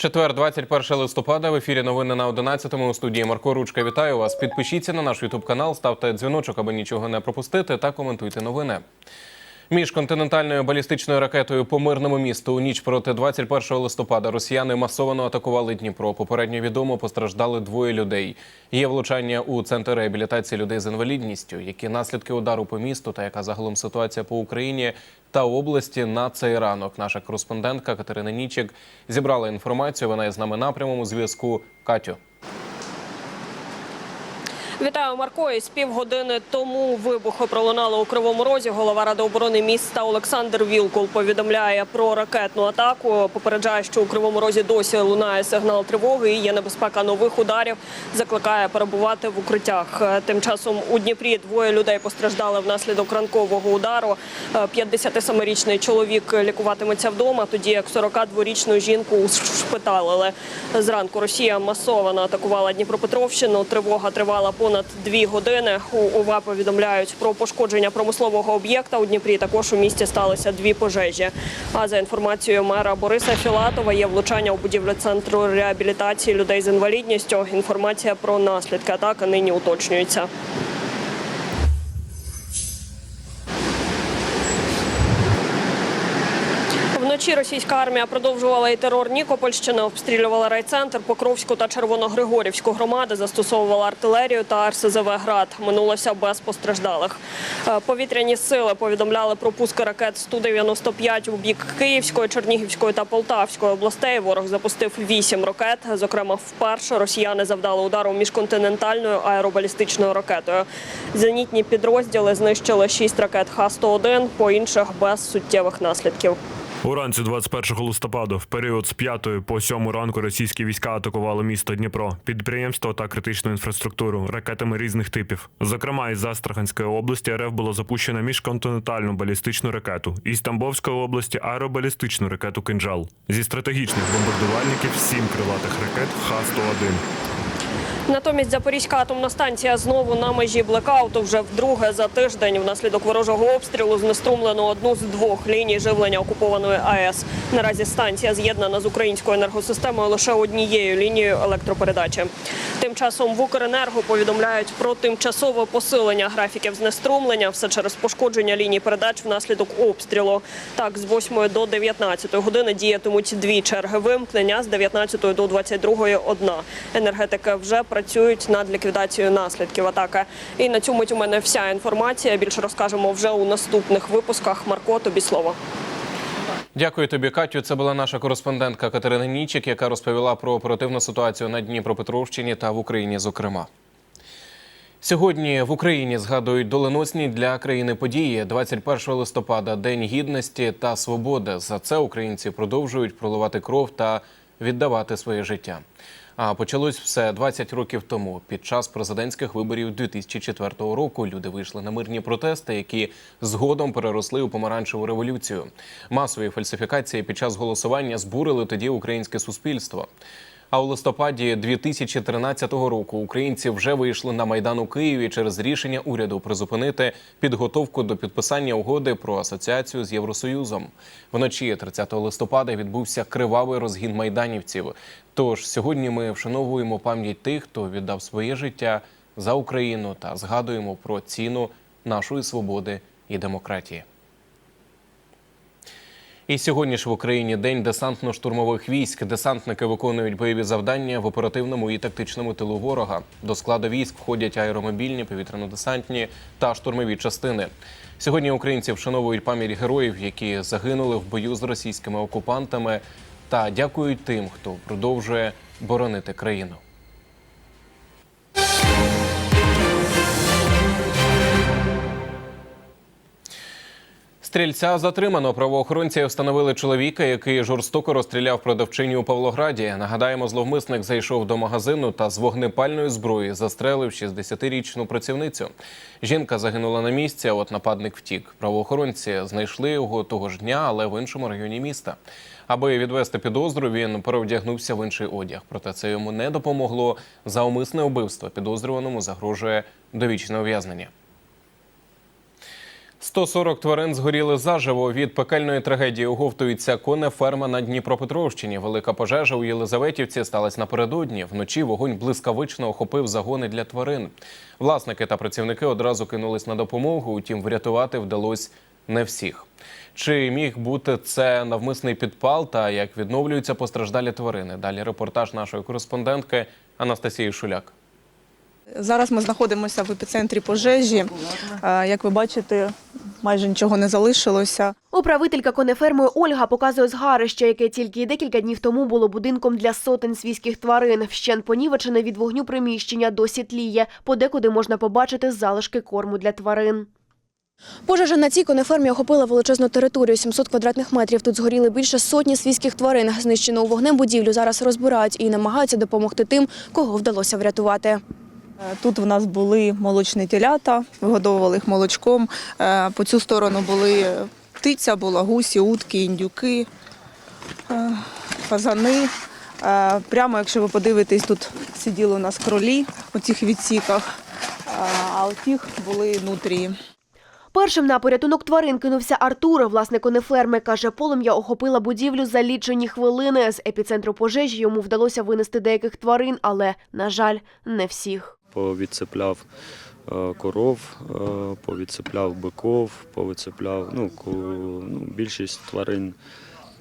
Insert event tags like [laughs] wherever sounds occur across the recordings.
Четвер, 21 листопада. В ефірі новини на 11-му. У студії Марко Ручка. Вітаю вас. Підпишіться на наш Ютуб канал, ставте дзвіночок, аби нічого не пропустити, та коментуйте новини. Між континентальною балістичною ракетою по мирному місту у ніч проти 21 листопада росіяни масово атакували Дніпро. Попередньо відомо постраждали двоє людей. Є влучання у центр реабілітації людей з інвалідністю. Які наслідки удару по місту та яка загалом ситуація по Україні та області на цей ранок? Наша кореспондентка Катерина Нічик зібрала інформацію. Вона є з нами на прямому зв'язку. Катю. Вітаю, Марко. Із півгодини тому вибухи пролунали у Кривому Розі. Голова ради оборони міста Олександр Вілкул повідомляє про ракетну атаку. Попереджає, що у Кривому Розі досі лунає сигнал тривоги. і Є небезпека нових ударів. Закликає перебувати в укриттях. Тим часом у Дніпрі двоє людей постраждали внаслідок ранкового удару. Е, 57-річний чоловік лікуватиметься вдома, тоді як 42-річну жінку ушпиталили. Зранку Росія масово атакувала Дніпропетровщину. Тривога тривала понад дві години. У ОВА повідомляють про пошкодження промислового об'єкта у Дніпрі. Також у місті сталися дві пожежі. А за інформацією мера Бориса Філатова, є влучання у будівлю центру реабілітації людей з інвалідністю. Інформація про наслідки атаки нині уточнюється. Вночі російська армія продовжувала і терор Нікопольщини, обстрілювала райцентр, Покровську та Червоногригорівську громади, застосовувала артилерію та РСЗВ «Град». Минулося без постраждалих. Е, Повітряні сили повідомляли про пуски ракет Сту-95 у бік Київської, Чернігівської та Полтавської областей. Ворог запустив вісім ракет. Зокрема, вперше росіяни завдали удару міжконтинентальною аеробалістичною ракетою. Зенітні підрозділи знищили шість ракет Х-101, по інших без суттєвих наслідків. Уранці 21 листопада, в період з 5 по 7 ранку російські війська атакували місто Дніпро, підприємство та критичну інфраструктуру ракетами різних типів. Зокрема, із Астраханської області РФ було запущено міжконтинентальну балістичну ракету, із Тамбовської області аеробалістичну ракету «Кинжал». Зі стратегічних бомбардувальників сім крилатих ракет Х-101. Натомість Запорізька атомна станція знову на межі блекауту. Вже вдруге за тиждень внаслідок ворожого обстрілу знеструмлено одну з двох ліній живлення окупованої АЕС. Наразі станція з'єднана з українською енергосистемою лише однією лінією електропередачі. Тим часом в Укренерго повідомляють про тимчасове посилення графіків знеструмлення все через пошкодження ліній передач внаслідок обстрілу. Так, з 8 до 19 години діятимуть дві черги вимкнення, з 19 до 22 – одна. Енергетики вже працюють над ліквідацією наслідків атаки. І на цьому у мене вся інформація. Більше розкажемо вже у наступних випусках. Марко, тобі слово. Дякую тобі, Катю. Це була наша кореспондентка Катерина Нічик, яка розповіла про оперативну ситуацію на Дніпропетровщині та в Україні, зокрема. Сьогодні в Україні згадують доленосні для країни події 21 листопада, День гідності та свободи. За це українці продовжують проливати кров та віддавати своє життя. А почалось все 20 років тому. Під час президентських виборів 2004 року люди вийшли на мирні протести, які згодом переросли у помаранчеву революцію. Масові фальсифікації під час голосування збурили тоді українське суспільство. А у листопаді 2013 року українці вже вийшли на майдан у Києві через рішення уряду призупинити підготовку до підписання угоди про асоціацію з Євросоюзом. Вночі 30 листопада відбувся кривавий розгін майданівців. Тож сьогодні ми вшановуємо пам'ять тих, хто віддав своє життя за Україну та згадуємо про ціну нашої свободи і демократії. І сьогодні ж в Україні день десантно-штурмових військ. Десантники виконують бойові завдання в оперативному і тактичному тилу ворога. До складу військ входять аеромобільні, повітряно-десантні та штурмові частини. Сьогодні українці вшановують пам'ять героїв, які загинули в бою з російськими окупантами, та дякують тим, хто продовжує боронити країну. Стрільця затримано. Правоохоронці встановили чоловіка, який жорстоко розстріляв продавчині у Павлограді. Нагадаємо, зловмисник зайшов до магазину та з вогнепальної зброї застрелив 60-річну працівницю. Жінка загинула на місці, а от нападник втік. Правоохоронці знайшли його того ж дня, але в іншому районі міста. Аби відвести підозру, він перевдягнувся в інший одяг. Проте це йому не допомогло. За умисне вбивство підозрюваному загрожує довічне ув'язнення. 140 тварин згоріли заживо. Від пекельної трагедії оговтується конеферма на Дніпропетровщині. Велика пожежа у Єлизаветівці сталася напередодні. Вночі вогонь блискавично охопив загони для тварин. Власники та працівники одразу кинулись на допомогу. Утім, врятувати вдалося не всіх. Чи міг бути це навмисний підпал та як відновлюються постраждалі тварини? Далі репортаж нашої кореспондентки Анастасії Шуляк. Зараз ми знаходимося в епіцентрі пожежі. Е, Як ви бачите, майже нічого не залишилося. Управителька конеферми Ольга показує згарище, яке тільки декілька днів тому було будинком для сотень свійських тварин. Вщент понівечене від вогню приміщення досі тліє. Подекуди можна побачити залишки корму для тварин. Пожежа на цій конефермі охопила величезну територію 700 квадратних метрів. Тут згоріли більше сотні свійських тварин. Знищену вогнем будівлю зараз розбирають і намагаються допомогти тим, кого вдалося врятувати. Е, Тут в нас були молочні телята, вигодовували їх молочком. Е, По цю сторону були птиця, була гусі, утки, індюки, е, фазани. Е, Прямо, якщо ви подивитесь, тут сиділи у нас кролі у цих відсіках, е, а у тих були нутрії. Першим на порятунок тварин кинувся Артур, власник конеферми. Каже, полум'я охопила будівлю за лічені хвилини. З епіцентру пожежі йому вдалося винести деяких тварин, але, на жаль, не всіх. Повідцепляв е, коров, е, повідцепляв биков, повідцепляв ну, ку- ну, більшість тварин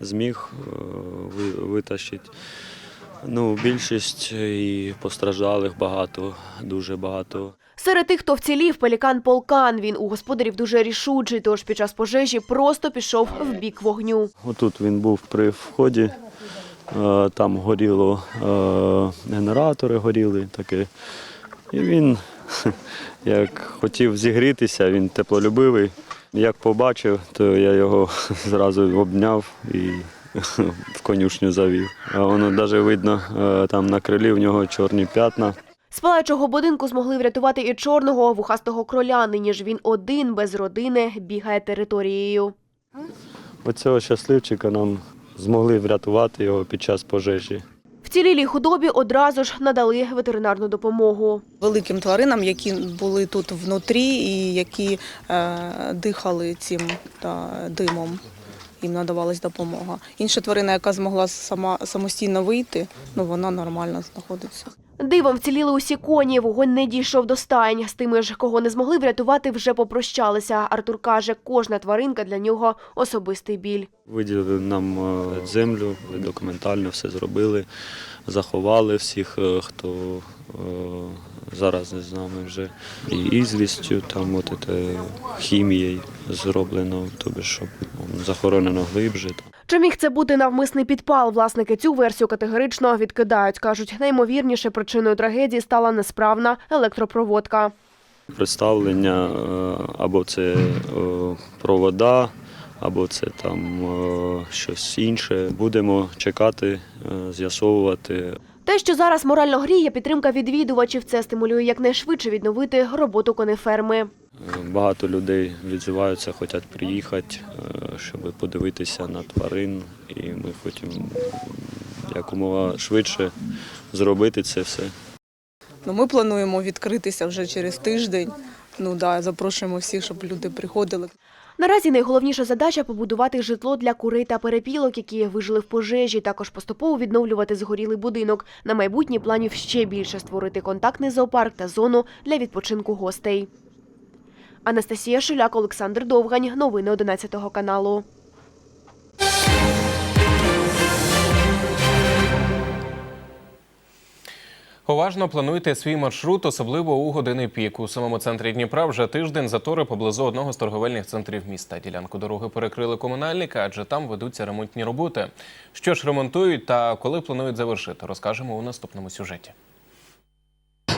зміг е, витащити. Ну, більшість і постраждалих багато, дуже багато. Серед тих, хто вцілів, пелікан Полкан. Він у господарів дуже рішучий, тож під час пожежі просто пішов в бік вогню. Отут він був при вході, там горіло, генератори горіли таке. І він, [laughs] як хотів зігрітися, він теплолюбивий. Як побачив, то я його [laughs] зразу обняв і [laughs] в конюшню завів. А воно навіть видно, е, там на крилі в нього чорні п'ятна. З палаючого будинку змогли врятувати і чорного вухастого кроля. Нині ж він один, без родини, бігає територією. Оцього щасливчика нам змогли врятувати його під час пожежі. Вцілілій худобі одразу ж надали ветеринарну допомогу. великим тваринам, які були тут внутрі і які е, дихали цим та, димом. Їм надавалась допомога. Інша тварина, яка змогла сама самостійно вийти, ну вона нормально знаходиться. Дивом вціліли усі коні, вогонь не дійшов до стайень. З тими ж, кого не змогли врятувати, вже попрощалися. Артур каже, кожна тваринка для нього особистий біль. Виділили нам е, землю, документально все зробили, заховали всіх, е, хто е, зараз з нами вже. І ізвістю, там от хімією зроблено, тобі щоб захоронено глибже. Чи міг це бути навмисний підпал? Власники цю версію категорично відкидають. Кажуть, наймовірніше причиною трагедії стала несправна електропроводка. Представлення е, або це е, провода, або це там е, щось інше. Будемо чекати, з'ясовувати. Те, що зараз морально гріє, підтримка відвідувачів, це стимулює якнайшвидше відновити роботу конеферми. Багато людей відзиваються, хочуть приїхати, е, щоб подивитися на тварин, і ми хочемо якомога швидше зробити це все. Ну, ми плануємо відкритися вже через тиждень. Ну да, запрошуємо всіх, щоб люди приходили. Наразі найголовніша задача побудувати житло для курей та перепілок, які вижили в пожежі. Також поступово відновлювати згорілий будинок. На майбутнє планів ще більше створити контактний зоопарк та зону для відпочинку гостей. Анастасія Шуляк, Олександр Довгань. Новини 11 каналу. Уважно плануйте свій маршрут, особливо у години пік. У самому центрі Дніпра вже тиждень затори поблизу одного з торговельних центрів міста. Ділянку дороги перекрили комунальники, адже там ведуться ремонтні роботи. Що ж ремонтують та коли планують завершити, розкажемо у наступному сюжеті.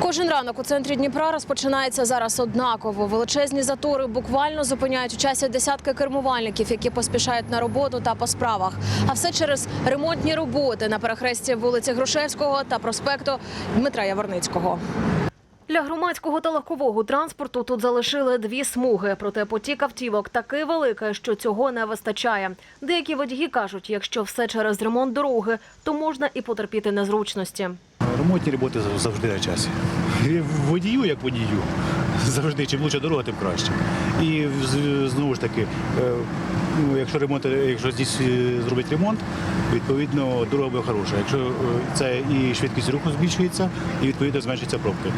Кожен ранок у центрі Дніпра розпочинається зараз однаково. Величезні затори буквально зупиняють у часі десятки кермувальників, які поспішають на роботу та по справах. А все через ремонтні роботи на перехресті вулиці Грушевського та проспекту Дмитра Яворницького. Для громадського та легкового транспорту тут залишили дві смуги. Проте потік автівок такий великий, що цього не вистачає. Деякі водії кажуть, якщо все через ремонт дороги, то можна і потерпіти незручності. Ремонтні роботи завжди на часі. І водію як водію. завжди чим лучша дорога, тим краще. І знову ж таки, е, ну, якщо ремонт, якщо здесь зробить ремонт, відповідно дорога буде хороша. Якщо е, це і швидкість руху збільшується, і відповідно зменшуються пробки.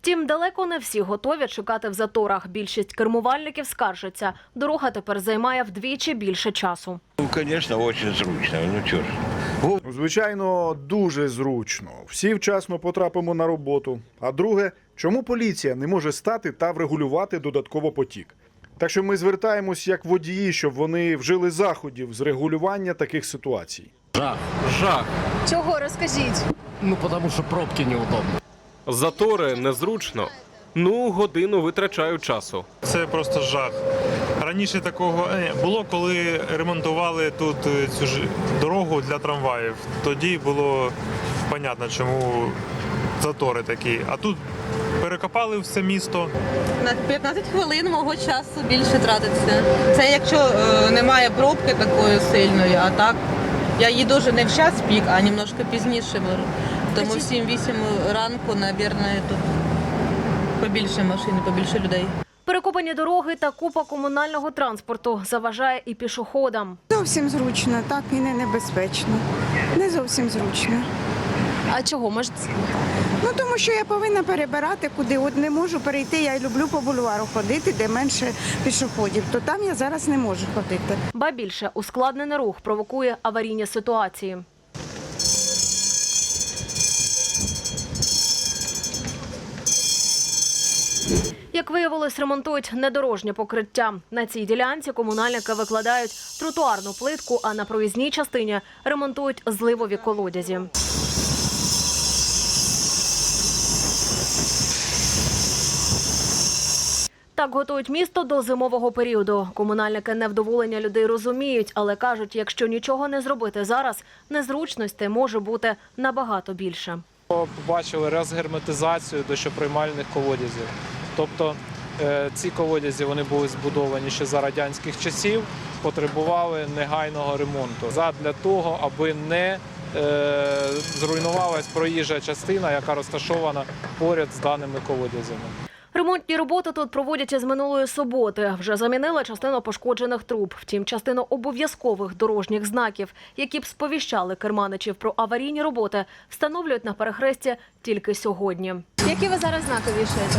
Втім, далеко не всі готові чекати в заторах. Більшість кермувальників скаржаться. Дорога тепер займає вдвічі більше часу. Ну, конечно, очень зручно. Ну чё ж. Звичайно, дуже зручно. Всі вчасно потрапимо на роботу. А друге, чому поліція не може стати та врегулювати додатково потік? Так що ми звертаємось як водії, щоб вони вжили заходів з регулювання таких ситуацій. Жах. Чого розкажіть? Ну, потому что пробки неудобно. Затори незручно. Ну, годину витрачаю часу. Це просто жах. Раніше такого е, було, коли ремонтували тут е, цю ж дорогу для трамваїв. Тоді було понятно, чому затори такі. А тут перекопали все місто. На 15 хвилин мого часу більше тратиться. Це якщо е, немає пробки такої сильної, а так я їду вже не в час пік, а немножко пізніше. Тому в 7-8 ранку, мабуть, тут побільше машин, побільше людей. Перекопані дороги та купа комунального транспорту заважає і пішоходам. Зовсім зручно, так і не небезпечно. Не зовсім зручно. А чого? Може, Ну тому що я повинна перебирати куди. От не можу перейти. Я люблю по бульвару ходити, де менше пішоходів. То там я зараз не можу ходити. Ба більше ускладнений рух провокує аварійні ситуації. Як виявилось, ремонтують недорожнє покриття. На цій ділянці комунальники викладають тротуарну плитку, а на проїзній частині ремонтують зливові колодязі. Так готують місто до зимового періоду. Комунальники невдоволення людей розуміють, але кажуть, якщо нічого не зробити зараз, незручностей може бути набагато більше. Побачили розгерметизацію дощоприймальних колодязів. Тобто е, ці колодязі вони були збудовані ще за радянських часів, потребували негайного ремонту задля того, аби не е, зруйнувалась проїжджа частина, яка розташована поряд з даними колодязями. Ремонтні роботи тут проводять із минулої суботи. Вже замінили частину пошкоджених труб. Втім, частину обов'язкових дорожніх знаків, які б сповіщали керманичів про аварійні роботи, встановлюють на перехресті тільки сьогодні. які ви зараз знаки вішаєте?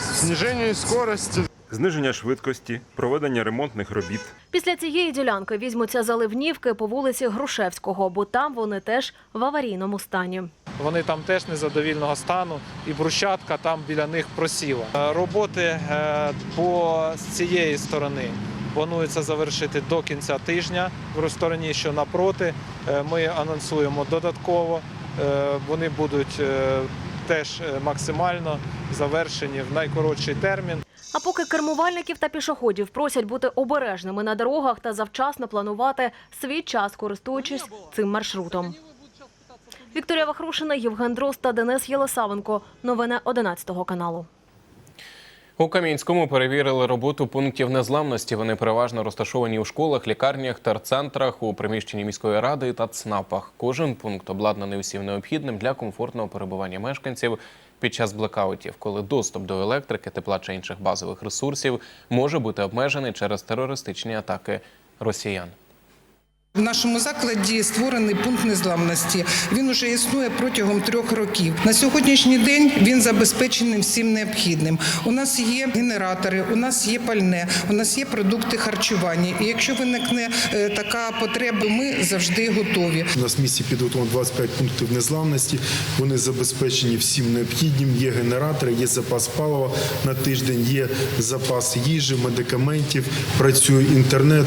Зниження скорості. Зниження швидкості, проведення ремонтних робіт. Після цієї ділянки візьмуться заливнівки по вулиці Грушевського, бо там вони теж в аварійному стані. Вони там теж незадовільного стану, і брусчатка там біля них просіла. Е, Роботи е, по з цієї сторони планується завершити до кінця тижня. В стороні, що напроти, е, ми анонсуємо додатково. Вони будуть теж максимально завершені в найкоротший термін. А поки кермувальників та пішоходів просять бути обережними на дорогах та завчасно планувати свій час, користуючись цим маршрутом. Вікторія Вахрушина, Євген Дрозд та Денис Єлисавенко. Новини 11 каналу. У Кам'янському перевірили роботу пунктів незламності. Вони переважно розташовані у школах, лікарнях, терцентрах, у приміщенні міської ради та ЦНАПах. Кожен пункт обладнаний усім необхідним для комфортного перебування мешканців під час блекаутів, коли доступ до електрики, тепла чи інших базових ресурсів може бути обмежений через терористичні атаки росіян. В нашому закладі створений пункт незламності. Він уже існує протягом трьох років. На сьогоднішній день він забезпечений всім необхідним. У нас є генератори, у нас є пальне, у нас є продукти харчування. І якщо виникне е, така потреба, ми завжди готові. У нас в місті підготовлено 25 пунктів незламності. Вони забезпечені всім необхідним. Є генератори, є запас палива на тиждень, є запас їжі, медикаментів, працює інтернет.